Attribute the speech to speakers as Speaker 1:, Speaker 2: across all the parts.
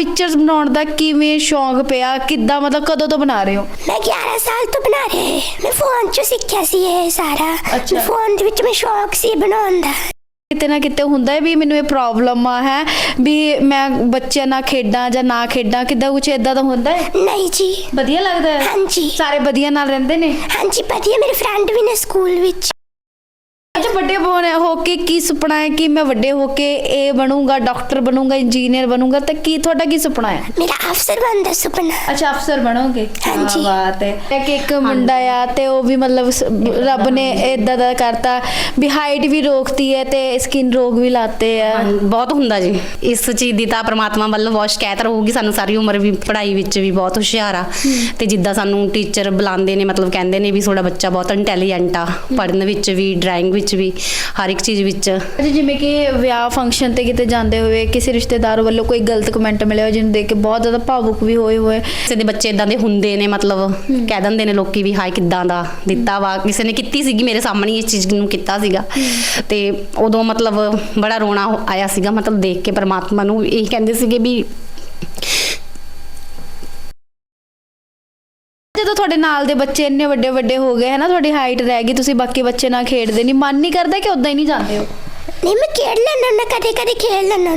Speaker 1: Pictures ਬਣਾਉਣ ਦਾ ਕਿਵੇਂ ਸ਼ੌਂਕ ਪਿਆ ਕਿੱਦਾਂ ਮਤਲਬ ਕਦੋਂ ਤੋਂ ਬਣਾ ਰਹੇ ਹੋ?
Speaker 2: ਮੈਂ 11 ਸਾਲ ਤੋਂ ਬਣਾ ਰਿਹਾ ਮੈਂ ਫੋਨ 'ਚ ਸਿੱਖਿਆ ਸੀ ਇਹ ਸਾਰਾ।
Speaker 1: ਅੱਛਾ।
Speaker 2: ਫੋਨ ਦੇ ਵਿੱਚ ਮੈਂ ਸ਼ੌਕ ਸੀ ਬਣਾਉਣ ਦਾ।
Speaker 1: ਕਿਤੇ ਨਾ ਕਿਤੇ ਹੁੰਦਾ ਹੈ ਵੀ ਮੈਨੂੰ ਇਹ ਪ੍ਰੋਬਲਮ ਆ ਹੈ? ਵੀ ਮੈਂ ਬੱਚਿਆਂ ਨਾਲ ਖੇਡਾਂ ਜਾਂ ਨਾ ਖੇਡਾਂ ਕਿੱਦਾਂ ਕੁਝ ਇਦਾਂ ਦਾ ਹੁੰਦਾ ਹੈ?
Speaker 2: ਨਹੀਂ ਜੀ।
Speaker 1: ਵਧੀਆ ਲੱਗਦਾ ਹੈ?
Speaker 2: ਹਾਂਜੀ।
Speaker 1: ਸਾਰੇ ਵਧੀਆ ਨਾਲ ਰਹਿੰਦੇ ਨੇ?
Speaker 2: ਹਾਂਜੀ ਵਧੀਆ। ਮੇਰੇ ਫਰੈਂਡ ਵੀ ਨੇ ਸਕੂਲ ਵਿੱਚ।
Speaker 1: ਅੱਛਾ ਵੱਡੇ ਬਣ- ਹੋ ਕੇ ਕੀ ਸੁਪਨਾ ਹੈ ਕਿ ਮੈਂ ਵੱਡੇ ਹੋ ਕੇ ਇਹ ਬਣੂੰਗਾ ਡਾਕਟਰ ਬਣੂੰਗਾ ਇੰਜੀਨੀਅਰ ਬਣੂੰਗਾ ਤਾਂ ਕੀ ਤੁਹਾਡਾ ਕੀ ਸੁਪਨਾ ਹੈ?
Speaker 2: ਮੇਰਾ ਅਫਸਰ ਬਣਨ ਦਾ ਸੁਪਨਾ।
Speaker 1: ਅੱਛਾ ਅਫਸਰ ਬਣੋਗੇ?
Speaker 2: ਹਾਂਜੀ।
Speaker 1: ਕਿਆ ਬਾਤ ਹੈ। ਇੱਕ ਇੱਕ ਮੁੰਡਾ ਆ ਤੇ ਉਹ ਵੀ ਮਤਲਬ ਸ- ਰੱਬ ਨੇ ਇਦਾਂ ਦਾ ਕਰਤਾ ਵੀ ਹਾਈਟ ਵੀ ਰੋਕਤੀ ਹੈ ਤੇ ਸਕਿਨ ਰੋਗ ਵੀ ਲਾਤੇ ਆ।
Speaker 3: ਬਹੁਤ ਹੁੰਦਾ ਜੀ। ਇਸ ਚੀਜ਼ ਦੀ ਤਾਂ ਪ੍ਰਮਾਤਮਾ ਵੱਲੋਂ ਬਹੁਤ ਸ਼ਿਕਾਇਤ ਰਹੂਗੀ। ਸਾਨੂੰ ਸਾਰੀ ਉਮਰ ਵੀ ਪੜ੍ਹਾਈ ਵਿੱਚ ਵੀ ਬਹੁਤ ਹੁਸ਼ਿਆਰ ਆ। ਤੇ ਜਿੱਦਾਂ ਸਾਨੂੰ ਟੀਚਰ ਬੁਲਾਉਂਦੇ ਨੇ ਮਤਲਬ ਕਹਿੰਦੇ ਨੇ ਵੀ ਤੁਹਾਡਾ ਬੱਚਾ ਬਹੁਤ ਇੰਟੈਲੀਜੈਂਟ ਆ। ਪੜ੍ਹਨ ਵਿੱਚ ਵੀ ਡਰਾਇੰਗ ਵਿੱਚ ਵੀ ਹਰ ਇੱਕ ਚੀਜ਼ ਵਿੱਚ।
Speaker 1: ਅੱਛਾ ਜਿਵੇਂ ਕਿ ਵਿਆਹ ਫੰਕਸ਼ਨ ਤੇ ਕਿਤੇ ਜਾਂਦੇ ਹੋਏ ਕਿਸੇ ਰਿਸ਼ਤੇਦਾਰ ਵੱਲੋਂ ਕੋਈ ਗਲਤ ਕਮੈਂਟ ਮਿਲਿਆ ਹੋਵੇ ਜਿਹਨੂੰ ਦੇਖ ਕੇ ਬਹੁਤ ਜ਼ਿਆਦਾ ਭਾਵੁਕ ਵੀ ਹੋਏ ਹੋਏ।
Speaker 3: ਕਿਸੇ ਦੇ ਬੱਚੇ ਇਦਾਂ ਦੇ ਹੁੰਦੇ ਨੇ ਮਤਲਬ ਕਹਿ ਦਿੰਦੇ ਨੇ ਲੋਕੀ ਵੀ ਹਾਏ ਕਿੱਦਾਂ ਦਾ ਦਿੱਤਾ ਵਾ? ਕਿਸੇ ਨੇ ਕੀਤੀ ਸੀਗੀ ਮੇਰੇ ਸਾਹਮਣੇ ਇਸ ਚੀਜ਼ ਨੂੰ ਕੀਤਾ ਸੀਗਾ। ਤੇ ਉਦੋਂ ਮਤਲਬ ਬੜਾ ਰੋਣਾ ਆਇਆ ਸੀਗਾ ਮਤਲਬ ਦੇਖ ਕੇ ਪਰਮਾਤਮਾ ਨੂੰ ਇਹ ਕਹਿੰਦੇ ਸੀਗੇ ਵੀ
Speaker 1: ਤੁਹਾਡੇ ਨਾਲ ਦੇ ਬੱਚੇ ਇੰਨੇ ਵੱਡੇ ਵੱਡੇ ਹੋ ਗਏ ਹੈ ਤੁਹਾਡੀ ਹਾਈਟ ਰਹਿ ਗਈ, ਤੁਸੀਂ ਬਾਕੀ ਬੱਚੇ ਨਾਲ ਖੇਡਦੇ ਨਹੀਂ। ਮਨ ਨਹੀਂ ਕਰਦਾ ਕਿ ਉਦਾਂ ਹੀ ਨਹੀਂ ਜਾਂਦੇ ਹੋ
Speaker 2: ਨਹੀਂ, ਮੈਂ ਖੇਡ ਲੈਣਾ ਨਾ ਕਦੇ ਕਦੇ ਖੇਡ ਲੈਣਾ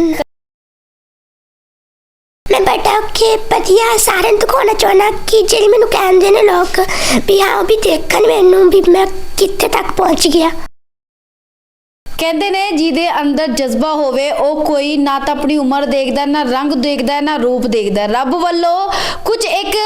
Speaker 2: ਮੈਂ ਬੜਾ ਕਿ ਵਧੀਆ। ਸਾਰਿਆਂ ਨੂੰ ਦਿਖਾਉਣਾ ਚਾਹੁੰਦਾ ਕਿ ਜਿਹੜੀ ਮੈਨੂੰ ਕਹਿੰਦੇ ਨੇ ਲੋਕ, ਵੀ ਹਾਂ ਵੀ ਦੇਖਣ ਮੈਨੂੰ, ਵੀ ਮੈਂ ਕਿੱਥੇ ਤੱਕ ਪਹੁੰਚ ਗਿਆ।
Speaker 1: ਕਹਿੰਦੇ ਨੇ, ਜਿਹਦੇ ਅੰਦਰ ਜਜ਼ਬਾ ਹੋਵੇ, ਉਹ ਕੋਈ ਨਾ ਤਾਂ ਆਪਣੀ ਉਮਰ ਦੇਖਦਾ, ਨਾ ਰੰਗ ਦੇਖਦਾ, ਨਾ ਰੂਪ ਦੇਖਦਾ। ਰੱਬ ਵੱਲੋਂ ਕੁਝ ਇੱਕ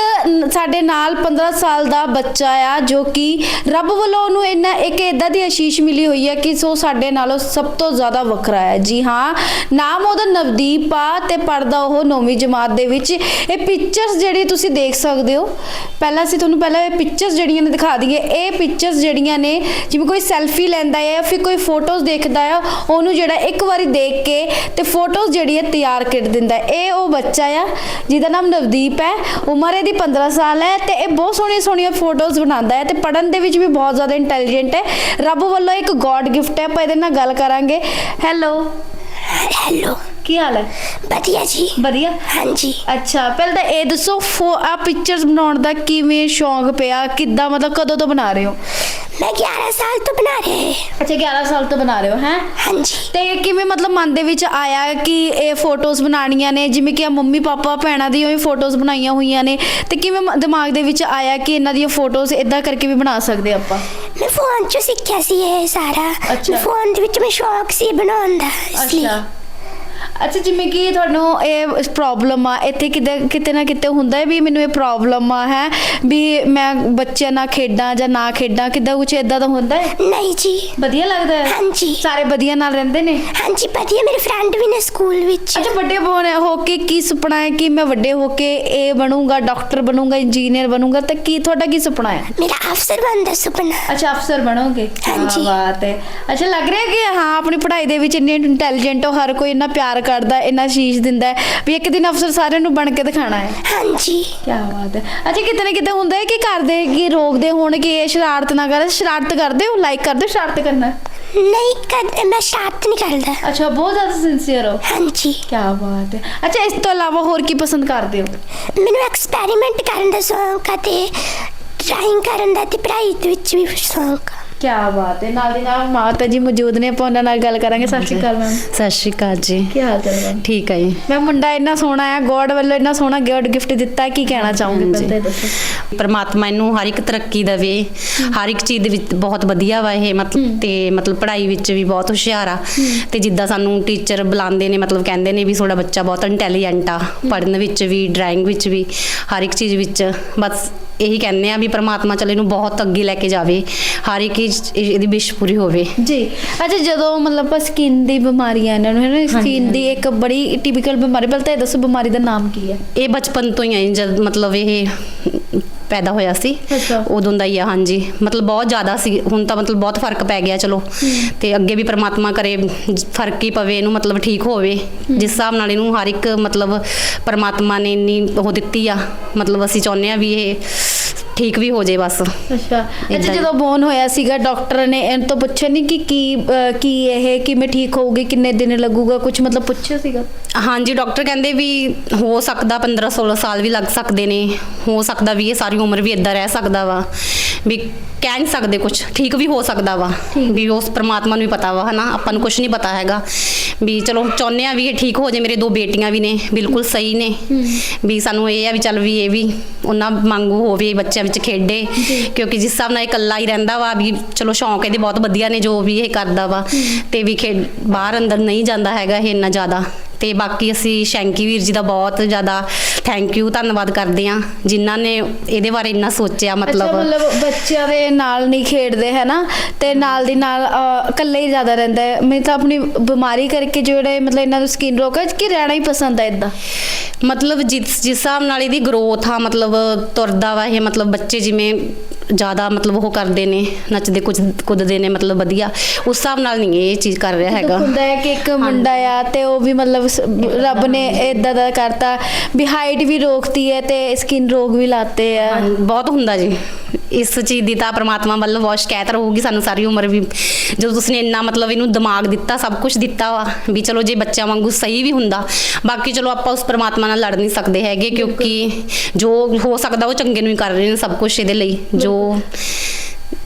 Speaker 1: ਸਾਡੇ ਨਾਲ 15 ਸਾਲ ਦਾ ਬੱਚਾ ਆ, ਜੋ ਕਿ ਰੱਬ ਵੱਲੋਂ ਉਹਨੂੰ ਇੰਨਾ, ਇੱਕ ਇਦਾਂ ਦੀ ਅਸ਼ੀਸ਼ ਮਿਲੀ ਹੋਈ ਹੈ ਕਿ ਸੋ ਸਾਡੇ ਨਾਲੋਂ ਸਭ ਤੋਂ ਜ਼ਿਆਦਾ ਵੱਖਰਾ ਹੈ। ਜੀ ਹਾਂ, ਨਾਮ ਉਹਦਾ ਨਵਦੀਪ ਆ ਤੇ ਪੜਦਾ ਉਹ ਨੌਵੀਂ ਜਮਾਤ ਦੇ ਵਿੱਚ। ਇਹ ਪਿਕਚਰਸ ਜਿਹੜੀ ਤੁਸੀਂ ਦੇਖ ਸਕਦੇ ਹੋ, ਪਹਿਲਾਂ ਅਸੀਂ ਤੁਹਾਨੂੰ ਪਹਿਲਾਂ ਇਹ ਪਿਕਚਰਸ ਜਿਹੜੀਆਂ ਨੇ ਦਿਖਾ ਦਈਏ। ਇਹ ਪਿਕਚਰਸ ਜਿਹੜੀਆਂ ਨੇ, ਜਿਵੇਂ ਕੋਈ ਸੈਲਫੀ ਲੈਂਦਾ ਹੈ ਜਾਂ ਫਿਰ ਕੋਈ ਫੋਟੋਜ਼ ਦੇਖਦਾ ਆ ਉਹਨੂੰ ਜਿਹੜਾ ਇੱਕ ਵਾਰੀ ਦੇਖ ਕੇ ਤੇ ਫੋਟੋਜ਼ ਜਿਹੜੀ ਹੈ ਤਿਆਰ ਕਰ ਦਿੰਦਾ। ਇਹ ਉਹ ਬੱਚਾ ਆ ਜਿਹਦਾ ਨਾਮ ਨਵਦੀਪ ਹੈ ਉਮਰ ਇਹਦੀ 15 ਸਾਲ ਹੈ ਤੇ ਇਹ ਬਹੁਤ ਸੋਹਣੀਆਂ ਸੋਹਣੀਆਂ ਫੋਟੋਜ਼ ਬਣਾਉਂਦਾ ਹੈ ਤੇ ਪੜਨ ਦੇ ਵਿੱਚ ਵੀ ਬਹੁਤ ਜ਼ਿਆਦਾ ਇੰਟੈਲੀਜੈਂਟ ਹੈ। ਰੱਬ ਵੱਲੋਂ ਇੱਕ ਗੋਡ ਗਿਫਟ ਹੈ ਆਪਾਂ ਇਹਦੇ ਨਾਲ ਗੱਲ ਕਰਾਂਗੇ। ਹੈਲੋ
Speaker 2: ਹੈਲੋ
Speaker 1: ਕੀ ਹਾਲ ਹੈ?
Speaker 2: ਵਧੀਆ ਜੀ।
Speaker 1: ਵਧੀਆ?
Speaker 2: ਹਾਂਜੀ।
Speaker 1: ਅੱਛਾ ਪਹਿਲਾਂ ਤਾਂ ਇਹ ਦੱਸੋ ਫੋ ਆ ਪਿਕਚਰਸ ਬਣਾਉਣ ਦਾ ਕਿਵੇਂ ਸ਼ੌਂਕ ਪਿਆ? ਕਿੱਦਾਂ ਮਤਲਬ ਕਦੋਂ ਤੋਂ ਬਣਾ ਰਹੇ ਹੋ?
Speaker 2: ਮੈਂ 11 ਸਾਲ ਤੋਂ ਬਣਾ ਰਿਹਾ
Speaker 1: ਅੱਛਾ 11 ਸਾਲ ਤੋਂ ਬਣਾ ਰਹੇ ਹੋ ਹੈ?
Speaker 2: ਹਾਂਜੀ।
Speaker 1: ਤੇ ਕਿਵੇਂ ਮਤਲਬ ਮਨ ਦੇ ਵਿੱਚ ਆਇਆ ਕਿ ਇਹ ਫੋਟੋਜ਼ ਬਣਾਉਣੀਆਂ ਨੇ? ਜਿਵੇਂ ਕਿ ਆ ਮੰਮੀ ਪਾਪਾ ਭੈਣਾਂ ਦੀ ਉਹ ਫੋਟੋਜ਼ ਬਣਾਈਆਂ ਹੋਈਆਂ ਨੇ। ਤੇ ਕਿਵੇਂ ਮ- ਦਿਮਾਗ ਦੇ ਵਿੱਚ ਆਇਆ ਕਿ ਇਹਨਾਂ ਦੀਆਂ ਫੋਟੋਜ਼ ਇਦਾਂ ਕਰਕੇ ਵੀ ਬਣਾ ਸਕਦੇ ਆਪਾਂ?
Speaker 2: ਮੈਂ ਫੋਨ 'ਚ ਸਿੱਖਿਆ ਸੀ ਇਹ ਸਾਰਾ।
Speaker 1: ਅੱਛਾ।
Speaker 2: ਫੋਨ ਦੇ ਵਿੱਚ ਮੈਂ ਸ਼ੌਕ ਸੀ ਬਣਾਉਣ ਦਾ ਇਸ ਲਈ।
Speaker 1: ਅੱਛਾ ਜਿਵੇਂ ਕਿ ਤੁਹਾਨੂੰ ਇਹ ਪ੍ਰੋਬਲਮ ਆ ਇੱਥੇ ਕਿਤੇ ਕਿਤੇ ਨਾ ਕਿਤੇ ਹੁੰਦਾ ਹੈ ਵੀ ਮੈਨੂੰ ਇਹ ਪ੍ਰੋਬਲਮ ਆ ਹੈ? ਵੀ ਮੈਂ ਬੱਚਿਆਂ ਨਾਲ ਖੇਡਾਂ ਜਾਂ ਨਾ ਖੇਡਾਂ ਕਿੱਦਾਂ ਕੁਝ ਇਦਾਂ ਦਾ ਹੁੰਦਾ ਹੈ?
Speaker 2: ਨਹੀਂ ਜੀ।
Speaker 1: ਵਧੀਆ ਲੱਗਦਾ ਹੈ?
Speaker 2: ਹਾਂਜੀ।
Speaker 1: ਸਾਰੇ ਵਧੀਆ ਨਾਲ ਰਹਿੰਦੇ ਨੇ?
Speaker 2: ਹਾਂਜੀ ਵਧੀਆ। ਮੇਰੇ ਫਰੈਂਡ ਵੀ ਨੇ ਸਕੂਲ ਵਿੱਚ।
Speaker 1: ਅੱਛਾ ਵੱਡੇ ਬਣ- ਹੋ ਕੇ ਕੀ ਸੁਪਨਾ ਹੈ ਕਿ ਮੈਂ ਵੱਡੇ ਹੋ ਕੇ ਇਹ ਬਣੂੰਗਾ ਡਾਕਟਰ ਬਣੂੰਗਾ ਇੰਜੀਨੀਅਰ ਬਣੂੰਗਾ ਤਾਂ ਕੀ ਤੁਹਾਡਾ ਕੀ ਸੁਪਨਾ ਹੈ?
Speaker 2: ਮੇਰਾ ਅਫਸਰ ਬਣਨ ਦਾ ਸੁਪਨਾ।
Speaker 1: ਅੱਛਾ ਅਫਸਰ ਬਣੋਗੇ?
Speaker 2: ਹਾਂਜੀ।
Speaker 1: ਬਾਤ ਹੈ ਅੱਛਾ ਲੱਗ ਰਿਹਾ ਕਿ ਹਾਂ ਆਪਣੀ ਪੜ੍ਹਾਈ ਦੇ ਵਿੱਚ ਇੰਨੇ ਇੰਟੈਲੀਜੈਂਟ ਹੋ ਹਰ ਕੋਈ ਇੰਨਾ ਪਿਆਰ ਕਰਦਾ ਇੰਨਾ ਸ਼ੀਸ਼ ਦਿੰਦਾ ਹੈ ਵੀ ਇੱਕ ਦਿਨ ਅਫਸਰ ਸਾਰਿਆਂ ਨੂੰ ਬਣ ਕੇ ਦਿਖਾਣਾ ਹੈ।
Speaker 2: ਹਾਂਜੀ।
Speaker 1: ਕੀ ਬਾਤ ਹੈ। ਅੱਛਾ ਕਿਤੇ ਨਾ ਕਿਤੇ ਹੁੰਦਾ ਹੈ ਕਿ ਕਰਦੇ ਕਿ ਰੋਕਦੇ ਹੋਣ ਕਿ ਇਹ ਸ਼ਰਾਰਤ ਨਾ ਕਰ। ਸ਼ਰਾਰਤ ਕਰਦੇ ਹੋ? ਲਾਈਕ ਕਰਦੇ ਹੋ? ਸ਼ਰਾਰਤ ਕਰਨਾ?
Speaker 2: ਨਹੀਂ ਕਰ ਮੈਂ ਸ਼ਾਰਟ ਨਹੀਂ ਕਰਦਾ।
Speaker 1: ਅੱਛਾ ਬਹੁਤ ਜ਼ਿਆਦਾ ਸਿੰਸੀਅਰ ਹੋ।
Speaker 2: ਹਾਂਜੀ।
Speaker 1: ਕੀ ਬਾਤ ਹੈ। ਅੱਛਾ ਇਸ ਤੋਂ ਇਲਾਵਾ ਹੋਰ ਕੀ ਪਸੰਦ ਕਰਦੇ ਹੋ?
Speaker 2: ਮੈਨੂੰ ਐਕਸਪੈਰੀਮੈਂਟ ਕਰਨ ਦਾ ਸ਼ੌਂਕ ਆ ਤੇ ਡਰਾਇੰਗ ਕਰਨ ਦਾ ਤੇ ਪੜ੍ਹਾਈ ਦੇ ਵਿੱਚ ਵੀ ਸ਼ੌਂਕ
Speaker 1: ਕੀ ਬਾਤ ਹੈ। ਨਾਲ ਦੀ ਨਾਲ ਮਾਤਾ ਜੀ ਮੌਜੂਦ ਨੇ ਆਪਾਂ ਉਹਨਾਂ ਨਾਲ ਗੱਲ ਕਰਾਂਗੇ। ਸਤਿ ਸ਼੍ਰੀ ਅਕਾਲ ਮੈਮ।
Speaker 3: ਸਤਿ ਸ਼੍ਰੀ ਅਕਾਲ ਜੀ।
Speaker 1: ਕੀ ਹਾਲ ਚਾਲ ਹੈ
Speaker 3: ਠੀਕ ਹੈ ਜੀ।
Speaker 1: ਮੈਂ ਮੁੰਡਾ ਇੰਨਾ ਸੋਹਣਾ ਹੈ ਗੋਡ ਵੱਲੋਂ ਇੰਨਾ ਸੋਹਣਾ ਗਿਫਟ ਗਿਫਟ ਦਿੱਤਾ ਕੀ ਕਹਿਣਾ ਚਾਹੋਗੇ ਦੱਸੋ।
Speaker 3: ਪਰਮਾਤਮਾ ਇਹਨੂੰ ਹਰ ਇੱਕ ਤਰੱਕੀ ਦੇਵੇ ਹਰ ਇੱਕ ਚੀਜ਼ ਦੇ ਵਿੱਚ ਬਹੁਤ ਵਧੀਆ ਵਾ ਇਹ ਮਤਲਬ ਤੇ ਮਤਲਬ ਪੜ੍ਹਾਈ ਵਿੱਚ ਵੀ ਬਹੁਤ ਹੁਸ਼ਿਆਰ ਆ। ਤੇ ਜਿੱਦਾਂ ਸਾਨੂੰ ਟੀਚਰ ਬੁਲਾਉਂਦੇ ਨੇ ਮਤਲਬ ਕਹਿੰਦੇ ਨੇ ਵੀ ਤੁਹਾਡਾ ਬੱਚਾ ਬਹੁਤ ਇੰਟੈਲੀਜੈਂਟ ਆ ਪੜ੍ਹਨ ਵਿੱਚ ਵੀ ਡਰਾਇੰਗ ਵਿੱਚ ਵੀ ਹਰ ਇੱਕ ਚੀਜ਼ ਵਿੱਚ। ਬਸ ਇਹੀ ਕਹਿੰਦੇ ਆ ਵੀ ਪਰਮਾਤਮਾ ਚਲ ਇਹਨੂੰ ਬਹੁਤ ਅੱਗੇ ਲੈ ਕੇ ਜਾਵੇ ਹਰ ਇੱਕ ਇਹਦੀ ਵਿਸ਼ ਪੂਰੀ ਹੋਵੇ।
Speaker 1: ਜੀ। ਅੱਛਾ ਜਦੋਂ ਮਤਲਬ ਸਕਿਨ ਦੀ ਬਿਮਾਰੀ ਆ ਇਹਨਾਂ ਨੂੰ ਹੈ ਨਾ ਸਕਿਨ ਦੀ ਇੱਕ ਬੜੀ ਟਿਪੀਕਲ ਬਿਮਾਰੀ ਪਹਿਲਾਂ ਤਾਂ ਇਹ ਦੱਸੋ ਬਿਮਾਰੀ ਦਾ ਨਾਮ ਕੀ ਹੈ?
Speaker 3: ਇਹ ਬਚਪਨ ਤੋਂ ਹੀ ਹੈ ਜਦ ਮਤਲਬ ਇਹ ਪੈਦਾ ਹੋਇਆ ਸੀ। ਉਦੋਂ ਦਾ ਹੀ ਆ ਹਾਂਜੀ। ਮਤਲਬ ਬਹੁਤ ਜ਼ਿਆਦਾ ਸੀ ਹੁਣ ਤਾਂ ਮਤਲਬ ਬਹੁਤ ਫ਼ਰਕ ਪੈ ਗਿਆ ਚਲੋ। ਤੇ ਅੱਗੇ ਵੀ ਪ੍ਰਮਾਤਮਾ ਕਰੇ ਫ਼ਰਕ ਹੀ ਪਵੇ ਇਹਨੂੰ ਮਤਲਬ ਠੀਕ ਹੋਵੇ। ਜਿਸ ਹਿਸਾਬ ਨਾਲ ਇਹਨੂੰ ਹਰ ਇੱਕ ਮਤਲਬ ਪ੍ਰਮਾਤਮਾ ਨੇ ਇੰਨੀ ਉਹ ਦਿੱਤੀ ਆ ਮਤਲਬ ਅਸੀਂ ਚਾਹੁੰਦੇ ਆ ਵੀ ਇਹ ਠੀਕ ਵੀ ਹੋ ਜੇ ਬਸ।
Speaker 1: ਅੱਛਾ। ਅੱਛਾ। ਜਦੋਂ ਬੋਨ ਹੋਇਆ ਸੀਗਾ ਡਾਕਟਰ ਨੇ ਇਹਨਾਂ ਤੋਂ ਪੁੱਛਿਆ ਨਹੀਂ ਕਿ ਕੀ ਅਹ, ਕੀ ਇਹ ਕਿਵੇਂ ਠੀਕ ਹੋਊਗੀ ਕਿੰਨੇ ਦਿਨ ਲੱਗੂਗਾ ਕੁਝ ਮਤਲਬ ਪੁੱਛਿਆ ਸੀਗਾ?
Speaker 3: ਹਾਂਜੀ ਡਾਕਟਰ ਕਹਿੰਦੇ ਵੀ ਹੋ ਸਕਦਾ 15 16 ਸਾਲ ਵੀ ਲੱਗ ਸਕਦੇ ਨੇ। ਹੋ ਸਕਦਾ ਵੀ ਇਹ ਸਾਰੀ ਉਮਰ ਵੀ ਇਦਾਂ ਰਹਿ ਸਕਦਾ ਵਾ। ਵੀ ਕਹਿ ਨਹੀਂ ਸਕਦੇ ਕੁਝ ਠੀਕ ਵੀ ਹੋ ਸਕਦਾ ਵਾ। ਵੀ ਉਸ ਪ੍ਰਮਾਤਮਾ ਨੂੰ ਹੀ ਪਤਾ ਵਾ ਹਨਾ? ਆਪਾਂ ਨੂੰ ਕੁਝ ਨਹੀਂ ਪਤਾ ਹੈਗਾ। ਵੀ ਚਲੋ ਚਾਹੁੰਦੇ ਆ ਵੀ ਇਹ ਠੀਕ ਹੋ ਜੇ ਮੇਰੇ ਦੋ ਬੇਟੀਆਂ ਵੀ ਨੇ ਬਿਲਕੁਲ ਸਹੀ ਨੇ। ਵੀ ਸਾਨੂੰ ਇਹ ਆ ਵੀ ਚੱਲ ਵੀ ਇਹ ਵੀ ਉਹਨਾਂ ਵਾਂਗੂ ਹੋਵੇ ਬੱਚਿਆਂ ਵਿੱਚ ਖੇਡੇ। ਕਿਉਂਕਿ ਜਿਸ ਹਿਸਾਬ ਨਾਲ ਇਹ ਇਕੱਲਾ ਹੀ ਰਹਿੰਦਾ ਵਾ ਵੀ ਚਲੋ ਸ਼ੌਂਕ ਇਹਦੇ ਬਹੁਤ ਵਧੀਆ ਨੇ ਜੋ ਵੀ ਇਹ ਕਰਦਾ ਵਾ। ਤੇ ਵੀ ਖੇਡ ਬਾਹਰ ਅੰਦਰ ਨਹੀਂ ਜਾਂਦਾ ਹੈਗਾ ਇਹ ਇੰਨਾ ਜ਼ਿਆਦਾ। ਤੇ ਬਾਕੀ ਅਸੀਂ ਸ਼ੈਂਕੀ ਵੀਰ ਜੀ ਦਾ ਬਹੁਤ ਜ਼ਿਆਦਾ ਥੈਂਕ ਯੂ ਧੰਨਵਾਦ ਕਰਦੇ ਹਾਂ ਜਿਨ੍ਹਾਂ ਨੇ ਇਹਦੇ ਬਾਰੇ ਇੰਨਾ ਸੋਚਿਆ ਮਤਲਬ।
Speaker 1: ਮਤਲਬ ਬੱਚਿਆਂ ਦੇ ਨਾਲ ਨਹੀਂ ਖੇਡਦੇ ਹੈ ਨਾ ਤੇ ਨਾਲ ਦੀ ਨਾਲ ਇਕੱਲੇ ਹੀ ਜ਼ਿਆਦਾ ਰਹਿੰਦਾ ਹੈ। ਮੈਂ ਤਾਂ ਆਪਣੀ ਬਿਮਾਰੀ ਕਰਕੇ ਜਿਹੜੇ ਮਤਲਬ ਇਹਨਾਂ ਨੂੰ ਸਕਿਨ ਰੋਗ ਹੈ ਕਿ ਰਹਿਣਾ ਹੀ ਪਸੰਦ ਹੈ ਇਦਾਂ
Speaker 3: ਮਤਲਬ ਜਿਸ ਜਿਸ ਹਿਸਾਬ ਨਾਲ ਇਹਦੀ ਗਰੋਥ ਆ ਮਤਲਬ ਤੁਰਦਾ ਵਾ ਇਹ ਮਤਲਬ ਬੱਚੇ ਜਿਵੇਂ ਜ਼ਿਆਦਾ ਮਤਲਬ ਉਹ ਕਰਦੇ ਨੇ ਨੱਚਦੇ ਕੁਝ ਕੁੱਦਦੇ ਨੇ ਮਤਲਬ ਵਧੀਆ ਉਸ ਹਿਸਾਬ ਨਾਲ ਨਹੀਂ ਇਹ ਚੀਜ਼ ਕਰ ਰਿਹਾ ਹੈਗਾ।
Speaker 1: ਹੁੰਦਾ ਹੈ ਕਿ ਇੱਕ ਮੁੰਡਾ ਆ ਤੇ ਉਹ ਵੀ ਮਤਲਬ ਰੱਬ ਨੇ ਇਦਾਂ ਦਾ ਕਰਤਾ ਵੀ ਹਾਈਟ ਵੀ ਰੋਕਤੀ ਹੈ ਤੇ ਸਕਿਨ ਰੋਗ ਵੀ ਲਾਤੇ ਆ।
Speaker 3: ਬਹੁਤ ਹੁੰਦਾ ਜੀ। ਇਸ ਚੀਜ਼ ਦੀ ਤਾਂ ਪ੍ਰਮਾਤਮਾ ਵੱਲੋਂ ਬਹੁਤ ਸ਼ਿਕਾਇਤ ਰਹੂਗੀ, ਸਾਨੂੰ ਸਾਰੀ ਉਮਰ ਵੀ। ਜਦੋਂ ਤੁਸੀਂ ਇੰਨਾ ਮਤਲਬ ਇਹਨੂੰ ਦਿਮਾਗ ਦਿੱਤਾ, ਸਭ ਕੁਝ ਦਿੱਤਾ ਵਾ, ਵੀ ਚਲੋ ਜੇ ਬੱਚਿਆਂ ਵਾਂਗੂ ਸਹੀ ਵੀ ਹੁੰਦਾ, ਬਾਕੀ ਚਲੋ ਆਪਾਂ ਉਸ ਪ੍ਰਮਾਤਮਾ ਨਾਲ ਲੜ ਨਹੀਂ ਸਕਦੇ ਹੈਗੇ, ਕਿਉਂਕਿ ਜੋ ਹੋ ਸਕਦਾ ਉਹ ਚੰਗੇ ਨੂੰ ਹੀ ਕਰ ਰਹੇ ਨੇ ਸਭ ਕੁਝ ਇਹਦੇ ਲਈ, ਜੋ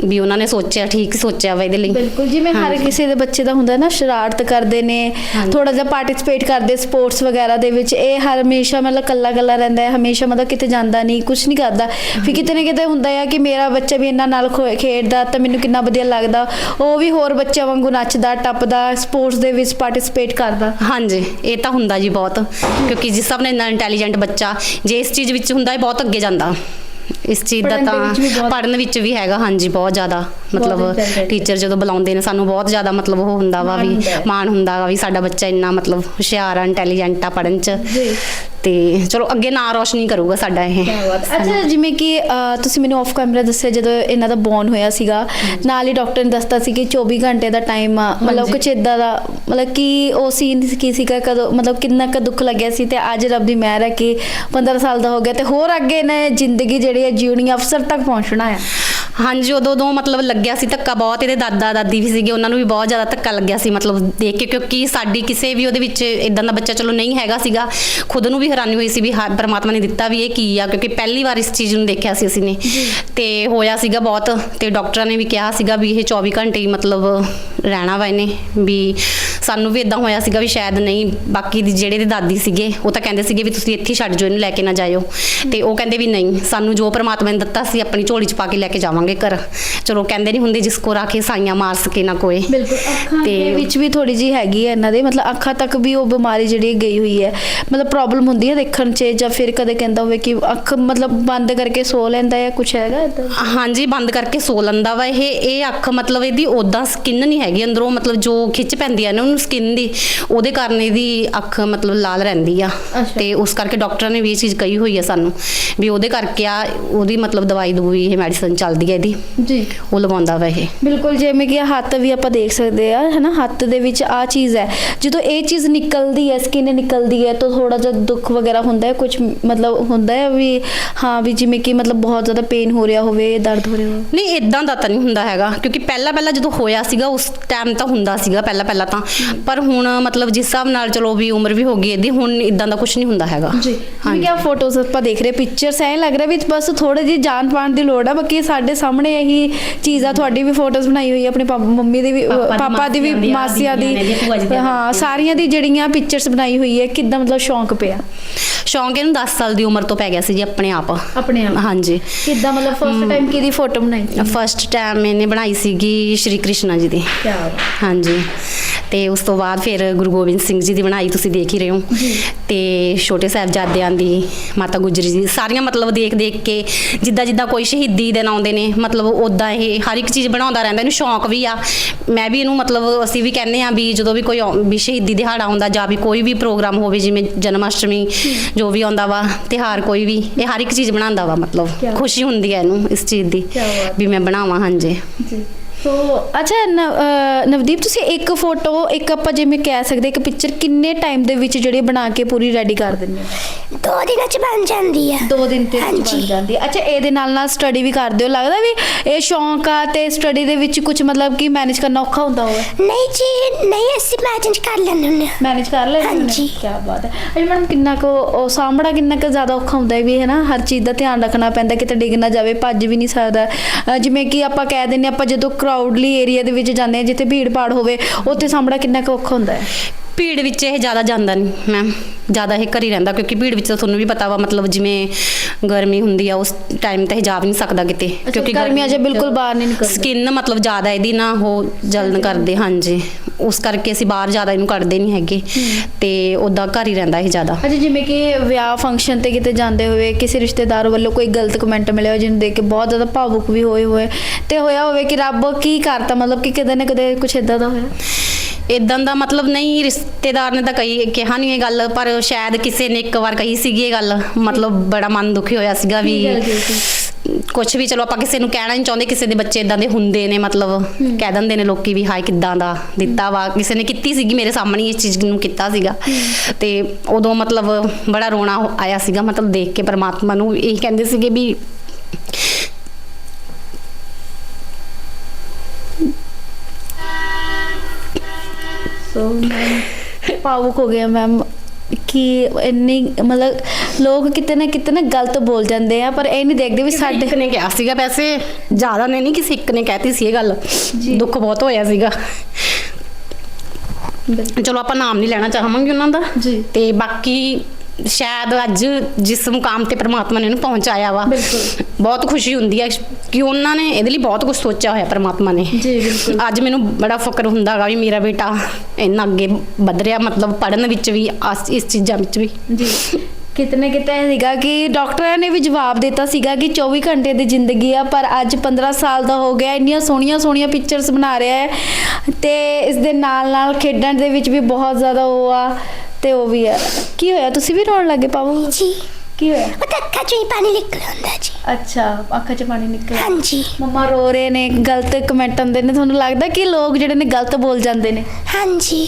Speaker 3: ਵੀ ਉਹਨਾਂ ਨੇ ਸੋਚਿਆ ਠੀਕ ਸੋਚਿਆ ਵਾ ਇਹਦੇ ਲਈ।
Speaker 1: ਬਿਲਕੁਲ ਜਿਵੇਂ ਹਰ। ਕਿਸੇ ਦੇ ਬੱਚੇ ਦਾ ਹੁੰਦਾ ਨਾ ਸ਼ਰਾਰਤ ਕਰਦੇ ਨੇ। ਥੋੜਾ ਜਿਹਾ ਪਾਰਟਿਸਿਪੇਟ ਕਰਦੇ ਸਪੋਰਟਸ ਵਗੈਰਾ ਦੇ ਵਿੱਚ। ਇਹ ਹਰ ਹਮੇਸ਼ਾ ਮਤਲਬ ਕੱਲਾ ਕੱਲਾ ਰਹਿੰਦਾ ਹੈ ਹਮੇਸ਼ਾ ਮਤਲਬ ਕਿਤੇ ਜਾਂਦਾ ਨਹੀਂ ਕੁਝ ਨਹੀਂ ਕਰਦਾ। ਫਿਰ ਕਿਤੇ ਨਾ ਕਿਤੇ ਹੁੰਦਾ ਹੈ ਕਿ ਮੇਰਾ ਬੱਚਾ ਵੀ ਇਹਨਾਂ ਨਾਲ ਖੋ- ਖੇਡਦਾ ਤਾਂ ਮੈਨੂੰ ਕਿੰਨਾ ਵਧੀਆ ਲੱਗਦਾ। ਉਹ ਵੀ ਹੋਰ ਬੱਚਿਆਂ ਵਾਂਗੂ ਨੱਚਦਾ ਟੱਪਦਾ ਸਪੋਰਟਸ ਦੇ ਵਿੱਚ ਪਾਰਟਿਸਿਪੇਟ ਕਰਦਾ।
Speaker 3: ਹਾਂਜੀ ਇਹ ਤਾਂ ਹੁੰਦਾ ਜੀ ਬਹੁਤ। ਕਿਉਂਕਿ ਜਿਸ ਹਿਸਾਬ ਨਾਲ ਇੰਨਾ ਇੰਟੈਲੀਜੈਂਟ ਬੱਚਾ ਜੇ ਇਸ ਚੀਜ਼ ਵਿੱਚ ਹੁੰਦਾ ਇਹ ਬਹੁਤ ਅੱਗੇ ਜਾਂਦਾ। ਇਸ ਚੀਜ਼ ਦਾ ਤਾਂ ਪੜਨ ਵਿੱਚ ਵੀ ਹੈਗਾ ਹਾਂਜੀ ਬਹੁਤ ਜ਼ਿਆਦਾ ਮਤਲਬ ਟੀਚਰ ਜਦੋਂ ਬੁਲਾਉਂਦੇ ਨੇ ਸਾਨੂੰ ਬਹੁਤ ਜ਼ਿਆਦਾ ਮਤਲਬ ਉਹ ਹੁੰਦਾ ਵਾ ਵੀ। ਮਾਣ ਹੁੰਦਾ ਵਾ ਵੀ ਸਾਡਾ ਬੱਚਾ ਇੰਨਾ ਮਤਲਬ ਹੁਸ਼ਿਆਰ ਆ ਇੰਟੈਲੀਜੈਂਟ ਆ ਪੜਨ ਚ
Speaker 1: ਜੀ।
Speaker 3: ਤੇ ਚਲੋ ਅੱਗੇ ਨਾਂ ਰੋਸ਼ਨੀ ਕਰੂਗਾ ਸਾਡਾ ਇਹ।
Speaker 1: ਅੱਛਾ ਜਿਵੇਂ ਕਿ ਤੁਸੀਂ ਮੈਨੂੰ ਆਫ ਕੈਮਰਾ ਦੱਸਿਆ ਜਦੋਂ ਇਹਨਾਂ ਦਾ ਬੌਨ ਹੋਇਆ ਸੀਗਾ ਨਾਲ ਹੀ ਡਾਕਟਰ ਨੇ ਦੱਸਤਾ ਸੀ ਕਿ 24 ਘੰਟੇ ਦਾ ਟਾਈਮ ਆ ਮਤਲਬ। ਕੁਛ ਇਦਾਂ ਦਾ ਮਤਲਬ ਕਿ ਉਹ ਸੀਨ ਕੀ ਸੀਗਾ ਕਦੋਂ ਮਤਲਬ ਕਿੰਨਾ ਕੁ ਦੁੱਖ ਲੱਗਿਆ ਸੀ ਤੇ ਅੱਜ ਰੱਬ ਦੀ ਮਿਹਰ ਹੈ ਕਿ 15 ਸਾਲ ਦਾ ਹੋ ਗਿਆ ਤੇ ਹੋਰ ਅੱਗੇ ਨੇ ਜ਼ਿੰਦਗੀ ਜਿਹੜੀ ਹੈ ਜਿਉਣੀ ਅਫਸਰ ਤੱਕ ਪਹੁੰਚਣਾ ਹੈ
Speaker 3: ਹਾਂਜੀ ਉਦੋਂ ਉਦੋਂ ਮਤਲਬ ਲੱਗਿਆ ਸੀ ਧੱਕਾ ਬਹੁਤ ਇਹਦੇ ਦਾਦਾ ਦਾਦੀ ਵੀ ਸੀਗੇ ਉਹਨਾਂ ਨੂੰ ਵੀ ਬਹੁਤ ਜ਼ਿਆਦਾ ਧੱਕਾ ਲੱਗਿਆ ਸੀ ਮਤਲਬ ਦੇਖ ਕੇ ਕਿਉਂਕਿ ਸਾਡੀ ਕਿਸੇ ਵੀ ਉਹਦੇ ਵਿੱਚ ਇਦਾਂ ਦਾ ਬੱਚਾ ਚਲੋ ਨਹੀਂ ਹੈਗਾ ਸੀਗਾ ਖੁਦ ਨੂੰ ਵੀ ਹੈਰਾਨੀ ਹੋਈ ਸੀ ਵੀ ਹਾਂ ਪਰਮਾਤਮਾ ਨੇ ਦਿੱਤਾ ਵੀ ਇਹ ਕੀ ਆ ਕਿਉਂਕਿ ਪਹਿਲੀ ਵਾਰ ਇਸ ਚੀਜ਼ ਨੂੰ ਦੇਖਿਆ ਸੀ ਅਸੀਂ ਨੇ। ਤੇ ਹੋਇਆ ਸੀਗਾ ਬਹੁਤ ਤੇ ਡਾਕਟਰਾਂ ਨੇ ਵੀ ਕਿਹਾ ਸੀਗਾ ਵੀ ਇਹ 24 ਘੰਟੇ ਹੀ ਮਤਲਬ ਰਹਿਣਾ ਵਾ ਇਹਨੇ ਵੀ ਸਾਨੂੰ ਵੀ ਇਦਾਂ ਹੋਇਆ ਸੀਗਾ ਵੀ ਸ਼ਾਇਦ ਨਹੀਂ ਬਾਕੀ ਦੀ ਜਿਹੜੇ ਦੇ ਦਾਦੀ ਸੀਗੇ ਉਹ ਤਾਂ ਕਹਿੰਦੇ ਸੀਗੇ ਵੀ ਤੁਸੀਂ ਇੱਥੇ ਛੱਡ ਜਾਓ ਇਹਨੂੰ ਲੈ ਕੇ ਨਾ ਜਾਇਓ। ਤੇ ਉਹ ਕਹਿੰਦੇ ਵੀ ਨਹੀਂ ਸਾਨੂੰ ਜੋ ਪਰਮਾਤਮਾ ਨੇ ਦਿੱਤਾ ਸੀ ਆਪਣੀ ਝੋਲੀ 'ਚ ਪਾ ਕੇ ਲੈ ਕੇ ਜਾਵਾਂਗੇ ਘਰ। ਚਲੋ ਕਹਿੰਦੇ ਨਹੀਂ ਹੁੰਦੇ ਜਿਸ ਕੋ ਰਾਖੇ ਸਾਈਆਂ ਮਾਰ ਸਕੇ ਨਾ
Speaker 1: ਬਿਲਕੁਲ ਅੱਖਾਂ
Speaker 3: ਤੇ-
Speaker 1: ਦੇ ਵਿੱਚ ਵੀ ਥੋੜੀ ਜੀ ਹੈਗੀ ਹੈ ਇਹਨਾਂ ਦੇ। ਮਤਲਬ ਅੱਖਾਂ ਤੱਕ ਵੀ ਉਹ ਬਿਮਾਰੀ ਜਿਹੜੀ ਗਈ ਹੋਈ ਹੈ। ਮਤਲਬ ਪ੍ਰੋਬਲਮ ਹੁੰਦੀ ਹੈ ਦੇਖਣ 'ਚ ਜਾਂ ਫਿਰ ਕਦੇ ਕਹਿੰਦਾ ਹੋਵੇ ਕਿ ਅੱਖ ਮਤਲਬ ਬੰਦ ਕਰਕੇ ਸੋ ਲੈਂਦਾ ਹੈ ਕੁਝ ਹੈਗਾ ਇਦਾਂ?
Speaker 3: ਹਾਂਜੀ ਬੰਦ ਕਰਕੇ ਸੋ ਲੈਂਦਾ ਵਾ। ਇਹ ਇਹ ਅੱਖ ਮਤਲਬ ਇਹਦੀ ਉਦਾਂ ਸਕਿਨ ਨਹੀਂ ਹੈਗੀ। ਅੰਦਰੋਂ ਮਤਲਬ ਜੋ ਖਿੱਚ ਪੈਂਦੀ ਆ ਨਾ ਉਹਨੂੰ ਸਕਿਨ ਦੀ ਉਹਦੇ ਕਾਰਨ ਇਹਦੀ ਅੱਖ ਮਤਲਬ ਲਾਲ ਰਹਿੰਦੀ ਆ। ਤੇ ਉਸ ਕਰਕੇ ਡਾਕਟਰਾਂ ਨੇ ਵੀ ਇਹ ਚੀਜ਼ ਕਹੀ ਹੋਈ ਆ ਸਾਨੂੰ ਵੀ ਉਹਦੇ ਕਰਕੇ ਆ ਉਹਦੀ ਮਤਲਬ ਦਵਾਈ ਦੂਈ ਇਹ ਮੈਡੀਸਨ ਚੱਲਦੀ ਹੈ ਇਹਦੀ।
Speaker 1: ਜੀ।
Speaker 3: ਉਹ ਲਗਾਉਂਦਾ ਵਾ ਇਹ।
Speaker 1: ਬਿਲਕੁਲ ਜਿਵੇਂ ਕਿ ਹੱਥ ਵੀ ਆਪਾਂ ਦੇਖ ਸਕਦੇ ਆ ਹਨਾ? ਹੱਥ ਦੇ ਵਿੱਚ ਆ ਚੀਜ਼ ਹੈ। ਜਦੋਂ ਇਹ ਚੀਜ਼ ਨਿਕਲਦੀ ਹੈ ਸਕਿਨ ਨਿਕਲਦੀ ਹੈ ਤਾਂ ਥੋੜਾ ਜਿਹਾ ਦੁੱਖ ਵਗੈਰਾ ਹੁੰਦਾ ਹੈ ਕੁਝ ਮਤਲਬ ਹੁੰਦਾ ਹੈ ਵੀ ਹਾਂ ਵੀ ਜਿਵੇਂ ਕਿ ਮਤਲਬ ਬਹੁਤ ਜ਼ਿਆਦਾ ਪੇਨ ਹੋ ਰਿਹਾ ਹੋਵੇ ਦਰਦ ਹੋ ਰਿਹਾ ਹੋਵੇ।
Speaker 3: ਨਹੀਂ ਇਦਾਂ ਦਾ ਤਾਂ ਨਹੀਂ ਹੁੰਦਾ ਹੈਗਾ ਕਿਉਂਕਿ ਪਹਿਲਾਂ ਪਹਿਲਾਂ ਜਦੋਂ ਹੋਇਆ ਸੀਗਾ ਉਸ ਟਾਈਮ ਤਾਂ ਹੁੰਦਾ ਸੀਗਾ ਪਹਿਲਾਂ ਪਹਿਲਾਂ ਤਾਂ। ਪਰ ਹੁਣ ਮਤਲਬ ਜਿਸ ਹਿਸਾਬ ਨਾਲ ਚਲੋ ਵੀ ਉਮਰ ਵੀ ਹੋ ਗਈ ਇਹਦੀ ਹੁਣ ਇਦਾਂ ਦਾ ਕੁਝ ਨਹੀਂ ਹੁੰਦਾ ਹੈਗਾ।
Speaker 1: ਜੀ। ਜਿਵੇਂ ਕਿ ਆ ਫੋਟੋਜ਼ ਆਪਾਂ ਦੇਖ ਰਹੇ ਪਿਕਚਰਸ ਐ ਲੱਗ ਰਿਹਾ ਵੀ ਬਸ ਥੋੜੀ ਜਿਹੀ ਜਾਨ ਪਾਣ ਦੀ ਲੋੜ ਆ ਬਾਕੀ ਸਾਡੇ ਸਾਹਮਣੇ ਇਹੀ ਚੀਜ਼ ਆ ਤੁਹਾਡੀ ਵੀ ਫੋਟੋਜ਼ ਬਣਾਈ ਹੋਈ ਹੈ ਆਪਣੇ ਪਾਪਾ ਮੰਮੀ ਦੀ ਵੀ
Speaker 3: ਪਾਪਾ ਦੀ,
Speaker 1: ਦੀ ਵੀ
Speaker 3: ਮਾਸੀਆਂ
Speaker 1: ਦੀ। ਹਾਂ। ਸਾਰੀਆਂ ਦੀ ਜਿਹੜੀਆਂ ਪਿਕਚਰਸ ਬਣਾਈ ਹੋਈ ਹੈ ਕਿੱਦਾਂ ਮਤਲਬ ਸ਼ੌਂਕ ਪਿਆ?
Speaker 3: ਸ਼ੌਂਕ ਇਹਨੂੰ 10 ਸਾਲ ਦੀ ਉਮਰ ਤੋਂ ਪੈ ਗਿਆ ਸੀ ਜੀ ਆਪਣੇ ਆਪ।
Speaker 1: ਆਪਣੇ ਆਪ।
Speaker 3: ਹਾਂਜੀ।
Speaker 1: ਕਿੱਦਾਂ ਮਤਲਬ ਫਸਟ ਟਾਈਮ ਕਿਹਦੀ ਫੋਟੋ ਬਣਾਈ?
Speaker 3: ਫਸਟ ਟਾਈਮ ਇਹਨੇ ਬਣਾਈ ਸੀਗੀ ਸ਼੍ਰੀ ਕ੍ਰਿਸ਼ਨਾ ਜੀ ਦੀ।
Speaker 1: ਕੀ
Speaker 3: ਹਾਂਜੀ। ਤੇ ਉਸ ਤੋਂ ਬਾਅਦ ਫਿਰ ਗੁਰੂ ਗੋਬਿੰਦ ਸਿੰਘ ਜੀ ਦੀ ਬਣਾਈ ਤੁਸੀਂ ਦੇਖ ਹੀ ਰਹੇ ਹੋ। ਤੇ ਛੋਟੇ ਸਾਹਿਬਜ਼ਾਦਿਆਂ ਦੀ ਮਾਤਾ ਗੁਜਰੀ ਜੀ ਸਾਰੀਆਂ ਮਤਲਬ ਦੇਖ ਦੇਖ ਕੇ ਜਿੱਦਾਂ ਜਿੱਦਾਂ ਕੋਈ ਸ਼ਹੀਦੀ ਦਿਨ ਆਉਂਦੇ ਨੇ ਮਤਲਬ ਉਦਾਂ ਇਹ ਹਰ ਇੱਕ ਚੀਜ਼ ਬਣਾਉਂਦਾ ਰਹਿੰਦਾ ਇਹਨੂੰ ਸ਼ੌਂਕ ਵੀ ਆ। ਮੈਂ ਵੀ ਇਹਨੂੰ ਮਤਲਬ ਅਸੀਂ ਵੀ ਕਹਿੰਦੇ ਆ ਵੀ ਜਦੋਂ ਵੀ ਕੋਈ ਆਉ- ਵੀ ਸ਼ਹੀਦੀ ਦਿਹਾੜਾ ਆਉਂਦਾ ਜਾਂ ਵੀ ਕੋਈ ਵੀ ਪ੍ਰੋਗਰਾਮ ਹੋਵੇ ਜਿਵੇਂ ਜਨਮ ਅਸ਼ਟਮੀ ਜੋ ਵੀ ਆਉਂਦਾ ਵਾ ਤਿਹਾਰ ਕੋਈ ਵੀ ਇਹ ਹਰ ਇੱਕ ਚੀਜ਼ ਬਣਾਉਂਦਾ ਵਾ ਮਤਲਬ। ਖੁਸ਼ੀ ਹੁੰਦੀ ਹੈ ਇਹਨੂੰ ਇਸ ਚੀਜ਼ ਦੀ
Speaker 1: ਕਿਆ ਬਾਤ।
Speaker 3: ਵੀ ਮੈਂ ਬਣਾਵਾਂ ਹਾਂਜੀ।
Speaker 1: ਜੀ। ਸੋ ਅੱਛਾ ਨ- ਅਹ ਨਵਦੀਪ ਤੁਸੀਂ ਇੱਕ ਫੋਟੋ ਇੱਕ ਆਪਾਂ ਜਿਵੇਂ ਕਹਿ ਸਕਦੇ ਇੱਕ ਪਿਕਚਰ ਕਿੰਨੇ ਟਾਈਮ ਦੇ ਵਿੱਚ ਜਿਹੜੀ ਬਣਾ ਕੇ ਪੂਰੀ ਰੈਡੀ ਕਰ ਦਿੰਦੇ ਹੋ?
Speaker 2: ਦੋ ਦਿਨਾਂ ਚ ਬਣ ਜਾਂਦੀ ਆ।
Speaker 1: ਦੋ ਦਿਨ ਤੇ ਵਿੱਚ
Speaker 2: ਹਾਂਜੀ।
Speaker 1: ਬਣ ਜਾਂਦੀ ਹੈ ਅੱਛਾ ਇਹਦੇ ਨਾਲ ਨਾਲ ਸਟੱਡੀ ਵੀ ਕਰਦੇ ਹੋ? ਲੱਗਦਾ ਵੀ ਇਹ ਸ਼ੌਂਕ ਆ ਤੇ ਸਟੱਡੀ ਦੇ ਵਿੱਚ ਕੁਝ ਮਤਲਬ ਕਿ ਮੈਨੇਜ ਕਰਨਾ ਔਖਾ ਹੁੰਦਾ ਹੋਵੇ?
Speaker 2: ਨਹੀਂ ਜੀ ਨਹੀਂ ਅਸੀਂ ਮੈਚਿੰਗ ਕਰ ਲੈਂਦੇ ਹੁੰਦੇ ਹਾਂ।
Speaker 1: ਮੈਨੇਜ ਕਰ ਲੈਂਦੇ
Speaker 2: ਹਾਂਜੀ।
Speaker 1: ਕੀ ਬਾਤ ਹੈ। ਅਜੀ ਮੈਡਮ ਕਿੰਨਾ ਕੁ ਉਹ ਸਾਹਮਣਾ ਕਿੰਨਾ ਕੁ ਜ਼ਿਆਦਾ ਔਖਾ ਹੁੰਦਾ ਹੈ ਵੀ ਹੈ ਨਾ? ਹਰ ਚੀਜ਼ ਦਾ ਧਿਆਨ ਰੱਖਣਾ ਪੈਂਦਾ ਕਿਤੇ ਡਿੱਗ ਨਾ ਜਾਵੇ ਭੱਜ ਵੀ ਨਹੀਂ ਸਕਦਾ। ਜਿਵੇਂ ਕਿ ਆਪਾਂ ਕਹਿ ਦਿੰਦੇ ਹਾਂ, ਆਪਾਂ ਜਦੋਂ ਕਰਾਊਡਲੀ ਏਰੀਆ ਦੇ ਵਿੱਚ ਜਾਂਦੇ ਹਾਂ ਜਿੱਥੇ ਭੀੜ ਭਾੜ ਹੋਵੇ ਉੱਥੇ ਸਾਹਮਣਾ ਕਿੰਨਾ ਕੁ ਔਖਾ ਹੁੰਦਾ ਹੈ?
Speaker 3: ਭੀੜ ਵਿੱਚ ਇਹ ਜ਼ਿਆਦਾ ਜਾਂਦਾ ਨਹੀਂ ਮੈਮ ਜ਼ਿਆਦਾ ਇਹ ਘਰ ਹੀ ਰਹਿੰਦਾ ਕਿਉਂਕਿ ਭੀੜ ਵਿੱਚ ਤਾਂ ਤੁਹਾਨੂੰ ਵੀ ਪਤਾ ਵਾ ਮਤਲਬ ਜਿਵੇਂ ਗਰਮੀ ਹੁੰਦੀ ਆ ਉਸ ਟਾਈਮ ਤੇ ਇਹ ਜਾ ਵੀ ਨਹੀਂ ਸਕਦਾ ਕਿਤੇ
Speaker 1: ਕਿਉਂਕਿ ਗਰਮੀਆਂ 'ਚ ਬਿਲਕੁਲ ਬਾਹਰ ਨਹੀਂ ਨਿਕਲਦੇ।
Speaker 3: ਸਕਿਨ ਮਤਲਬ ਜ਼ਿਆਦਾ ਇਹਦੀ ਨਾ ਉਹ ਜਲਨ ਕਰਦੇ ਹਾਂਜੀ। ਉਸ ਕਰਕੇ ਅਸੀਂ ਬਾਹਰ ਜ਼ਿਆਦਾ ਇਹਨੂੰ ਕੱਢਦੇ ਨਹੀਂ ਹੈਗੇ ਤੇ ਉਦਾਂ ਘਰ ਹੀ ਰਹਿੰਦਾ ਇਹ ਜ਼ਿਆਦਾ।
Speaker 1: ਅੱਛਾ ਜਿਵੇਂ ਕਿ ਵਿਆਹ ਫੰਕਸ਼ਨ ਤੇ ਕਿਤੇ ਜਾਂਦੇ ਹੋਏ ਕਿਸੇ ਰਿਸ਼ਤੇਦਾਰ ਵੱਲੋਂ ਕੋਈ ਗਲਤ ਕਮੈਂਟ ਮਿਲਿਆ ਜਿਹਨੂੰ ਦੇਖ ਕੇ ਬਹੁਤ ਜ਼ਿਆਦਾ ਭਾਵੁਕ ਵੀ ਹੋਏ ਹੋਏ ਤੇ ਹੋਇਆ ਹੋਵੇ ਕਿ ਰੱਬ ਕੀ ਕਰਤਾ ਮਤਲਬ ਕਿ ਕਦੇ ਨਾ ਕਦੇ ਕੁਝ ਇਦਾਂ ਦਾ ਹੋਇਆ?
Speaker 3: ਇਦਾਂ ਦਾ ਮਤਲਬ ਨਹੀਂ ਰਿਸ਼ਤੇਦਾਰ ਨੇ ਤਾਂ ਕਹੀ ਕਿਹਾ ਨਹੀਂ ਇਹ ਗੱਲ ਪਰ ਸ਼ਾਇਦ ਕਿਸੇ ਨੇ ਇੱਕ ਵਾਰ ਕਹੀ ਸੀਗੀ ਇਹ ਗੱਲ। ਮਤਲਬ ਬੜਾ ਮਨ ਦੁਖੀ ਹੋਇਆ ਸੀਗਾ ਵੀ
Speaker 1: ਕੀ ਗੱਲ ਕਹੀ ਸੀ?
Speaker 3: ਕੁਝ ਵੀ ਚਲੋ ਆਪਾਂ ਕਿਸੇ ਨੂੰ ਕਹਿਣਾ ਨਹੀਂ ਚਾਹੁੰਦੇ ਕਿਸੇ ਦੇ ਬੱਚੇ ਇਦਾਂ ਦੇ ਹੁੰਦੇ ਨੇ ਮਤਲਬ ਕਹਿ ਦਿੰਦੇ ਨੇ ਲੋਕੀ ਵੀ ਹਾਏ ਕਿੱਦਾਂ ਦਾ ਦਿੱਤਾ ਵਾ? ਕਿਸੇ ਨੇ ਕੀਤੀ ਸੀਗੀ ਮੇਰੇ ਸਾਹਮਣੇ ਇਸ ਚੀਜ਼ ਨੂੰ ਕੀਤਾ ਸੀਗਾ। ਤੇ ਉਦੋਂ ਮਤਲਬ ਬੜਾ ਰੋਣਾ ਆਇਆ ਸੀਗਾ ਮਤਲਬ ਦੇਖ ਕੇ ਪਰਮਾਤਮਾ ਨੂੰ ਇਹ ਕਹਿੰਦੇ ਸੀਗੇ ਵੀ
Speaker 1: ਸੋ ਭਾਵੁਕ ਹੋ ਗਿਆ ਮੈਮ ਕਿ ਇੰਨੀ ਮਤਲਬ ਲੋਕ ਕਿਤੇ ਨਾ ਕਿਤੇ ਨਾ ਗਲਤ ਬੋਲ ਜਾਂਦੇ ਆ ਪਰ ਇਹ ਨਹੀਂ ਦੇਖਦੇ ਵੀ
Speaker 3: ਸਾਡੇ ਨੇ ਕਿਹਾ ਸੀਗਾ ਵੈਸੇ ਜ਼ਿਆਦਾ ਨੇ ਨਹੀਂ ਕਿਸੇ ਇੱਕ ਨੇ ਕਹਿਤੀ ਸੀ ਇਹ ਗੱਲ। ਦੁੱਖ ਬਹੁਤ ਹੋਇਆ ਸੀਗਾ ਚਲੋ ਆਪਾਂ ਨਾਮ ਨਹੀਂ ਲੈਣਾ ਚਾਹਾਂਗੇ ਉਹਨਾਂ ਦਾ। ਤੇ ਬਾਕੀ ਸ਼ਾਇਦ ਅੱਜ ਜਿਸ ਮੁਕਾਮ ਤੇ ਪ੍ਰਮਾਤਮਾ ਨੇ ਇਹਨੂੰ ਪਹੁੰਚਾਇਆ ਵਾ।
Speaker 1: ਬਿਲਕੁਲ।
Speaker 3: ਬਹੁਤ ਖੁਸ਼ੀ ਹੁੰਦੀ ਹੈ ਕਿ ਉਹਨਾਂ ਨੇ ਇਹਦੇ ਲਈ ਬਹੁਤ ਕੁਝ ਸੋਚਿਆ ਹੋਇਆ ਪ੍ਰਮਾਤਮਾ ਨੇ।
Speaker 1: ਜੀ, ਬਿਲਕੁਲ।
Speaker 3: ਅੱਜ ਮੈਨੂੰ ਬੜਾ ਫਕਰ ਹੁੰਦਾਗਾ ਵੀ ਮੇਰਾ ਬੇਟਾ ਇੰਨਾ ਅੱਗੇ ਵਧ ਰਿਹਾ ਮਤਲਬ ਪੜਨ ਵਿੱਚ ਵੀ ਇਸ ਚੀਜ਼ਾਂ ਵਿੱਚ ਵੀ।
Speaker 1: ਜੀ। ਕਿਤਨੇ ਕਿਤੇ ਸੀਗਾ ਕਿ ਡਾਕਟਰਾਂ ਨੇ ਵੀ ਜਵਾਬ ਦਿੱਤਾ ਸੀਗਾ ਕਿ 24 ਘੰਟੇ ਦੀ ਜ਼ਿੰਦਗੀ ਆ ਪਰ ਅੱਜ 15 ਸਾਲ ਦਾ ਹੋ ਗਿਆ ਇੰਨੀਆਂ ਸੋਹਣੀਆਂ ਸੋਹਣੀਆਂ ਪਿਕਚਰਸ ਬਣਾ ਰਿਹਾ ਹੈ ਤੇ ਇਸ ਦੇ ਨਾਲ ਨਾਲ ਖੇਡਣ ਦੇ ਵਿੱਚ ਵੀ ਬਹੁਤ ਜ਼ਿਆਦਾ ਉਹ ਆ। ਤੇ ਉਹ ਵੀ ਆ ਕੀ ਹੋਇਆ? ਤੁਸੀਂ ਵੀ ਰੋਣ ਲੱਗੇ ਪਾਵੋ?
Speaker 2: ਜੀ।
Speaker 1: ਕੀ ਹੋਇਆ?
Speaker 2: ਉਹ ਤਾਂ ਅੱਖਾਂ ਚੋਂ ਹੀ ਪਾਣੀ ਨਿਕਲ ਆਉਂਦਾ ਜੀ।
Speaker 1: ਅੱਛਾ ਅੱਖਾਂ 'ਚ ਪਾਣੀ ਨਿਕਲਿਆ
Speaker 2: ਹਾਂਜੀ।
Speaker 1: ਮੰਮਾ ਰੋ ਰਹੇ ਨੇ ਗਲਤ ਕਮੈਂਟ ਆਉਂਦੇ ਨੇ। ਤੁਹਾਨੂੰ ਲੱਗਦਾ ਕਿ ਲੋਕ ਜਿਹੜੇ ਨੇ ਗਲਤ ਬੋਲ ਜਾਂਦੇ ਨੇ?
Speaker 2: ਹਾਂਜੀ।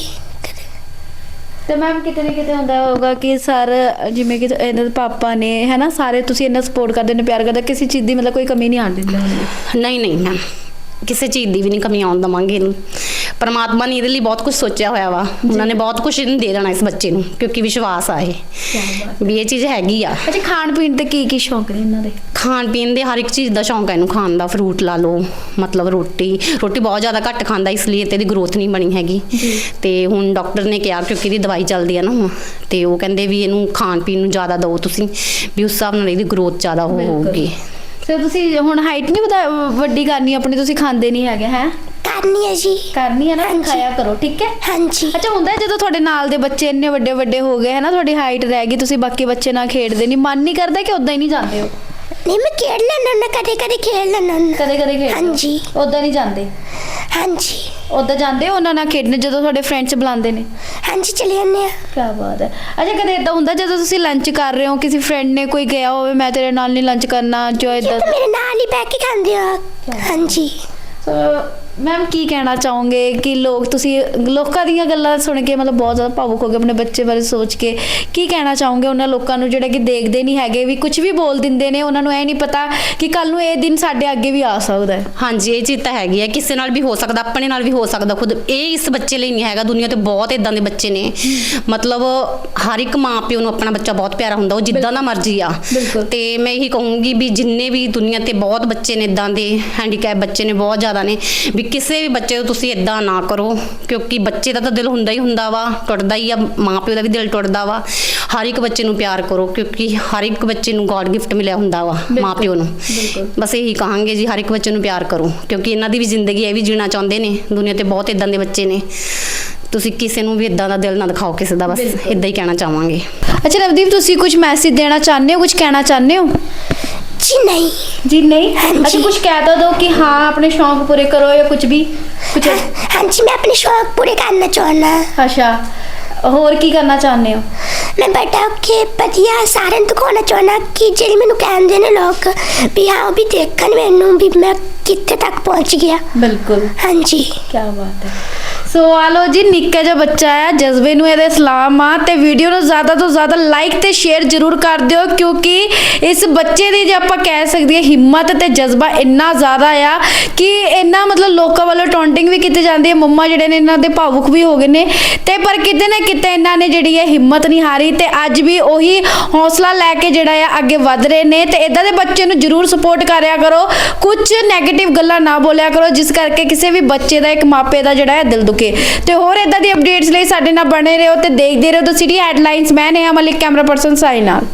Speaker 1: ਤੇ ਮੈਮ ਕਿਤੇ ਨਾ ਕਿਤੇ ਹੁੰਦਾ ਹੋਊਗਾ ਕਿ ਸਰ ਜਿਵੇਂ ਕਿ ਇਹਨਾਂ ਦੇ ਪਾਪਾ ਨੇ ਹੈਨਾ ਸਾਰੇ ਤੁਸੀਂ ਇਹਨਾਂ ਸਪੋਰਟ ਕਰਦੇ ਨੇ ਪਿਆਰ ਕਰਦੇ ਕਿਸੇ ਚੀਜ਼ ਦੀ ਮਤਲਬ ਕੋਈ ਕਮੀ ਨਹੀਂ ਆਣ ਦਿੰਦੇ
Speaker 3: ਨਹੀਂ ਨਹੀਂ ਮੈਮ ਕਿਸੇ ਚੀਜ਼ ਦੀ ਵੀ ਨਹੀਂ ਕਮੀ ਆਉਣ ਦਵਾਂਗੇ ਇਹਨੂੰ। ਪਰਮਾਤਮਾ ਨੇ ਇਹਦੇ ਲਈ ਬਹੁਤ ਕੁਝ ਸੋਚਿਆ ਹੋਇਆ ਵਾ। ਉਹਨਾਂ ਨੇ ਬਹੁਤ ਕੁਝ ਇਹਨੂੰ ਦੇ ਦੇਣਾ ਇਸ ਬੱਚੇ ਨੂੰ ਕਿਉਂਕਿ ਵਿਸ਼ਵਾਸ ਆ ਇਹ। ਵੀ ਇਹ ਚੀਜ਼ ਹੈਗੀ ਆ।
Speaker 1: ਅੱਛਾ ਖਾਣ ਪੀਣ ਤੇ ਕੀ ਕੀ ਸ਼ੌਂਕ ਨੇ ਇਹਨਾਂ ਦੇ?
Speaker 3: ਖਾਣ ਪੀਣ ਦੇ ਹਰ ਇੱਕ ਚੀਜ਼ ਦਾ ਸ਼ੌਂਕ ਹੈ ਇਹਨੂੰ ਖਾਣ ਦਾ। ਫਰੂਟ ਲਾ ਲਓ ਮਤਲਬ ਰੋਟੀ। ਰੋਟੀ ਬਹੁਤ ਜ਼ਿਆਦਾ ਘੱਟ ਖਾਂਦਾ ਇਸ ਲਈ ਤੇ ਇਹਦੀ ਗਰੋਥ ਨਹੀਂ ਬਣੀ ਹੈਗੀ। ਤੇ ਹੁਣ ਡਾਕਟਰ ਨੇ ਕਿਹਾ ਕਿਉਂਕਿ ਇਹਦੀ ਦਵਾਈ ਚੱਲਦੀ ਆ ਨਾ ਹੁਣ ਤੇ ਉਹ ਕਹਿੰਦੇ ਵੀ ਇਹਨੂੰ ਖਾਣ ਪੀਣ ਨੂੰ ਜ਼ਿਆਦਾ ਦਿਓ ਤੁਸੀਂ ਵੀ ਉਸ ਹਿਸਾਬ ਨਾਲ ਇਹਦੀ ਗਰੋਥ ਜ਼ਿਆਦਾ। ਹੋਊਗੀ।
Speaker 1: ਤੇ ਤੁਸੀਂ ਹੁਣ ਹਾਈਟ ਨਹੀਂ ਵਧਾ ਵੱਡੀ ਕਰਨੀ ਆਪਣੀ ਤੁਸੀਂ ਖਾਂਦੇ ਨਹੀਂ ਹੈਗੇ ਹੈ?
Speaker 2: ਕਰਨੀ ਹੈ ਜੀ।
Speaker 1: ਕਰਨੀ ਹੈ ਨਾ। ਖਾਇਆ ਕਰੋ ਠੀਕ ਹੈ?
Speaker 2: ਹਾਂਜੀ।
Speaker 1: ਅੱਛਾ ਹੁੰਦਾ ਹੈ ਜਦੋਂ ਤੁਹਾਡੇ ਨਾਲ ਦੇ ਬੱਚੇ ਇੰਨੇ ਵੱਡੇ ਵੱਡੇ ਹੋ ਗਏ ਹੈ ਨਾ ਤੁਹਾਡੀ ਹਾਈਟ ਰਹਿ ਗਈ ਤੁਸੀਂ ਬਾਕੀ ਬੱਚੇ ਨਾਲ ਖੇਡਦੇ ਨਹੀਂ ਮਨ ਨਹੀਂ ਕਰਦਾ ਕਿ ਉਦਾਂ ਹੀ ਨਹੀਂ ਜਾਂਦੇ ਹੋ
Speaker 2: ਨਹੀਂ ਮੈਂ ਖੇਡ ਲੈਣਾ ਨਾ ਕਦੇ ਕਦੇ ਖੇਡ ਲੈਣਾ
Speaker 1: ਕਦੇ ਕਦੇ ਖੇਡਦੇ
Speaker 2: ਹਾਂਜੀ।
Speaker 1: ਉਦਾਂ ਨਹੀਂ ਜਾਂਦੇ?
Speaker 2: ਹਾਂਜੀ।
Speaker 1: ਉਦਾਂ ਜਾਂਦੇ ਹੋ ਉਹਨਾਂ ਨਾਲ ਖੇਡਣੇ ਜਦੋਂ ਤੁਹਾਡੇ ਫਰੈਂਡਸ ਬੁਲਾਉਂਦੇ ਨੇ?
Speaker 2: ਹਾਂਜੀ ਚਲੇ ਜਾਂਦੇ ਆ
Speaker 1: ਕਿਆ ਬਾਤ ਹੈ। ਅੱਛਾ ਕਦੇ ਇਦਾਂ ਹੁੰਦਾ ਜਦੋਂ ਤੁਸੀਂ ਲੰਚ ਕਰ ਰਹੇ ਹੋ ਕਿਸੇ ਫਰੈਂਡ ਨੇ ਕੋਈ ਗਿਆ ਹੋਵੇ ਮੈਂ ਤੇਰੇ ਨਾਲ ਨਹੀਂ ਲੰਚ ਕਰਨਾ ਜੋ
Speaker 2: ਇਹ
Speaker 1: ਇਦਾਂ
Speaker 2: ਤਾਂ ਮੇਰੇ ਨਾਲ ਹੀ ਬਹਿ ਕੇ ਖਾਂਦੇ ਆ। ਹਾਂਜੀ।
Speaker 1: ਮੈਮ ਕੀ ਕਹਿਣਾ ਚਾਹੋਗੇ ਕਿ ਲੋਕ ਤੁਸੀਂ ਲੋਕਾਂ ਦੀਆਂ ਗੱਲਾਂ ਸੁਣ ਕੇ ਮਤਲਬ ਬਹੁਤ ਜ਼ਿਆਦਾ ਭਾਵੁਕ ਹੋ ਗਏ ਆਪਣੇ ਬੱਚੇ ਬਾਰੇ ਸੋਚ ਕੇ। ਕੀ ਕਹਿਣਾ ਚਾਹੋਗੇ ਉਹਨਾਂ ਲੋਕਾਂ ਨੂੰ ਜਿਹੜੇ ਕਿ ਦੇਖਦੇ ਨਹੀਂ ਹੈਗੇ ਵੀ ਕੁਝ ਵੀ ਬੋਲ ਦਿੰਦੇ ਨੇ ਉਹਨਾਂ ਨੂੰ ਇਹ ਨਹੀਂ ਪਤਾ ਕਿ ਕੱਲ ਨੂੰ ਇਹ ਦਿਨ ਸਾਡੇ ਅੱਗੇ ਵੀ ਆ ਸਕਦਾ ਹੈ।
Speaker 3: ਹਾਂਜੀ ਇਹ ਚੀਜ਼ ਤਾਂ ਹੈਗੀ ਹੈ ਕਿਸੇ ਨਾਲ ਵੀ ਹੋ ਸਕਦਾ ਆਪਣੇ ਨਾਲ ਵੀ ਹੋ ਸਕਦਾ ਖੁਦ ਇਹ ਇਸ ਬੱਚੇ ਲਈ ਨਹੀਂ ਹੈਗਾ ਦੁਨੀਆ ਤੇ ਬਹੁਤ ਇਦਾਂ ਦੇ ਬੱਚੇ ਨੇ। ਮਤਲਬ ਹਰ ਇੱਕ ਮਾਂ ਪਿਓ ਨੂੰ ਆਪਣਾ ਬੱਚਾ ਬਹੁਤ ਪਿਆਰਾ ਹੁੰਦਾ ਉਹ ਜਿੱਦਾਂ ਦਾ ਮਰਜ਼ੀ ਆ। ਤੇ ਮੈਂ ਇਹੀ ਕਹੂੰਗੀ ਵੀ ਜਿੰਨੇ ਵੀ ਦੁਨੀਆ ਤੇ ਬਹੁਤ ਬੱਚੇ ਨੇ ਇਦਾਂ ਦੇ ਹੈਂਡੀਕੈਪ ਬੱਚੇ ਨੇ ਬਹੁਤ ਜ਼ਿਆਦਾ ਨੇ ਵੀ ਕਿਸੇ ਵੀ ਬੱਚੇ ਨੂੰ ਤੁਸੀਂ ਇਦਾਂ ਨਾ ਕਰੋ ਕਿਉਂਕਿ ਬੱਚੇ ਦਾ ਤਾਂ ਦਿਲ ਹੁੰਦਾ ਹੀ ਹੁੰਦਾ ਵਾ ਟੁੱਟਦਾ ਹੀ ਆ ਮਾਂ ਪਿਓ ਦਾ ਵੀ ਦਿਲ ਟੁੱਟਦਾ ਵਾ। ਹਰ ਇੱਕ ਬੱਚੇ ਨੂੰ ਪਿਆਰ ਕਰੋ ਕਿਉਂਕਿ ਹਰ ਇੱਕ ਬੱਚੇ ਨੂੰ ਗੋਡ ਗਿਫਟ ਮਿਲਿਆ ਹੁੰਦਾ ਵਾ ਮਾਂ ਪਿਓ ਨੂੰ।
Speaker 1: ਬਿਲਕੁਲ।
Speaker 3: ਬਸ ਇਹੀ ਕਹਾਂਗੇ ਜੀ ਹਰ ਇੱਕ ਬੱਚੇ ਨੂੰ ਪਿਆਰ ਕਰੋ ਕਿਉਂਕਿ ਇਹਨਾਂ ਦੀ ਵੀ ਜ਼ਿੰਦਗੀ ਇਹ ਵੀ ਜੀਣਾ ਚਾਹੁੰਦੇ ਨੇ ਦੁਨੀਆ ਤੇ ਬਹੁਤ ਇਦਾਂ ਦੇ ਬੱਚੇ ਨੇ। ਤੁਸੀਂ ਕਿਸੇ ਨੂੰ ਵੀ ਇਦਾਂ ਦਾ ਦਿਲ ਨਾ ਦਿਖਾਓ ਕਿਸੇ ਦਾ ਬਸ। ਇਦਾਂ ਹੀ ਕਹਿਣਾ ਚਾਹਾਂਗੇ।
Speaker 1: ਅੱਛਾ ਨਵਦੀਪ ਤੁਸੀਂ ਕੁਝ ਮੈਸੇਜ ਦੇਣਾ ਚਾਹੁੰਦੇ ਹੋ ਕੁਝ ਕਹਿਣਾ ਚਾਹੁੰਦੇ ਹੋ?
Speaker 2: ਜੀ ਨਹੀਂ।
Speaker 1: ਜੀ ਨਹੀਂ?
Speaker 2: ਹਾਂਜੀ।
Speaker 1: ਅੱਛਾ ਕੁਝ ਕਹਿ ਤਾਂ ਦਿਓ ਕਿ ਹਾਂ ਆਪਣੇ ਸ਼ੌਂਕ ਪੂਰੇ ਕਰੋ ਜਾਂ ਕੁਝ ਵੀ ਕੁਝ
Speaker 2: ਹਾਂਜੀ ਮੈਂ ਆਪਣੇ ਸ਼ੌਕ ਪੂਰੇ ਕਰਨਾ ਚਾਹੁੰਦਾ
Speaker 1: ਅੱਛਾ ਹੋਰ ਕੀ ਕਰਨਾ ਚਾਹੁੰਦੇ ਹੋ?
Speaker 2: ਮੈਂ ਬੜਾ ਕਿ ਵਧੀਆ ਸਾਰਿਆਂ ਨੂੰ ਦਿਖਾਉਣਾ ਚਾਹੁੰਦਾ ਕਿ ਜਿਹੜੀ ਮੈਨੂੰ ਕਹਿੰਦੇ ਨੇ ਲੋਕ ਵੀ ਹਾਂ ਵੀ ਦੇਖਣ ਮੈਨੂੰ ਵੀ ਮੈਂ ਕਿੱਥੇ ਤੱਕ ਪਹੁੰਚ ਗਿਆ।
Speaker 1: ਬਿਲਕੁਲ।
Speaker 2: ਹਾਂਜੀ।
Speaker 1: ਕੀ ਬਾਤ ਹੈ। ਸੋ ਆ ਲੋ ਜੀ, ਨਿੱਕਾ ਜਿਹਾ ਬੱਚਾ ਆ, ਜਜ਼ਬੇ ਨੂੰ ਇਹਦੇ ਸਲਾਮ ਆ ਤੇ ਵੀਡੀਓ ਨੂੰ ਜ਼ਿਆਦਾ ਤੋਂ ਜ਼ਿਆਦਾ ਲਾਈਕ ਤੇ ਸ਼ੇਅਰ ਜ਼ਰੂਰ ਕਰ ਦਿਓ ਕਿਉਂਕਿ ਇਸ ਬੱਚੇ ਦੀ ਜੇ ਆਪਾਂ ਕਹਿ ਸਕੀਏ ਹਿੰਮਤ ਤੇ ਜਜ਼ਬਾ ਇੰਨਾ ਜ਼ਿਆਦਾ ਆ ਕਿ ਇੰਨਾ ਮਤਲਬ ਲੋਕਾਂ ਵੱਲੋਂ ਟੌਂਟਿੰਗ ਵੀ ਕੀਤੀ ਜਾਂਦੀ ਹੈ, ਮੰਮਾ ਜਿਹੜੇ ਨੇ ਇਹਨਾਂ ਦੇ ਭਾਵੁਕ ਵੀ ਹੋ ਗਏ ਨੇ ਤੇ ਪਰ ਕਿਤੇ ਨਾ ਕਿਤੇ ਇਹਨਾਂ ਨੇ ਜਿਹੜੀ ਹੈ ਹਿੰਮਤ ਨਹੀਂ ਹਾਰੀ ਤੇ ਅੱਜ ਵੀ ਉਹੀ ਹੌਸਲਾ ਲੈ ਕੇ ਜਿਹੜਾ ਆ ਅੱਗੇ ਵਧ ਰਹੇ ਨੇ ਤੇ ਇਦਾਂ ਦੇ ਬੱਚੇ ਨੂੰ ਜ਼ਰੂਰ ਸਪੋਰਟ ਕਰਿਆ ਕਰੋ, ਕੁਝ 네ਗੇਟਿਵ ਗੱਲਾਂ ਨਾ ਬੋਲਿਆ ਕਰੋ, ਜਿਸ ਕਰਕੇ ਕਿਸੇ ਵੀ ਬੱਚੇ ਦਾ ਇੱਕ ਮਾਪੇ ਦਾ ਜਿਹੜਾ ਹੈ ਦਿਲ ਦੁਖੀ ਤੇ ਹੋਰ ਇਦਾਂ ਦੀ ਅਪਡੇਟਸ ਲਈ ਸਾਡੇ ਨਾਲ ਬਣੇ ਰਹੋ ਤੇ ਦੇਖਦੇ ਰਹੋ ਦ ਸਿਟੀ ਹੈਡਲਾਈਨਸ ਮੈਂ ਨੇਹਾ ਮਲਿਕ ਕੈਮਰਾ ਪਰਸਨ ਸਾਈ ਨਾਲ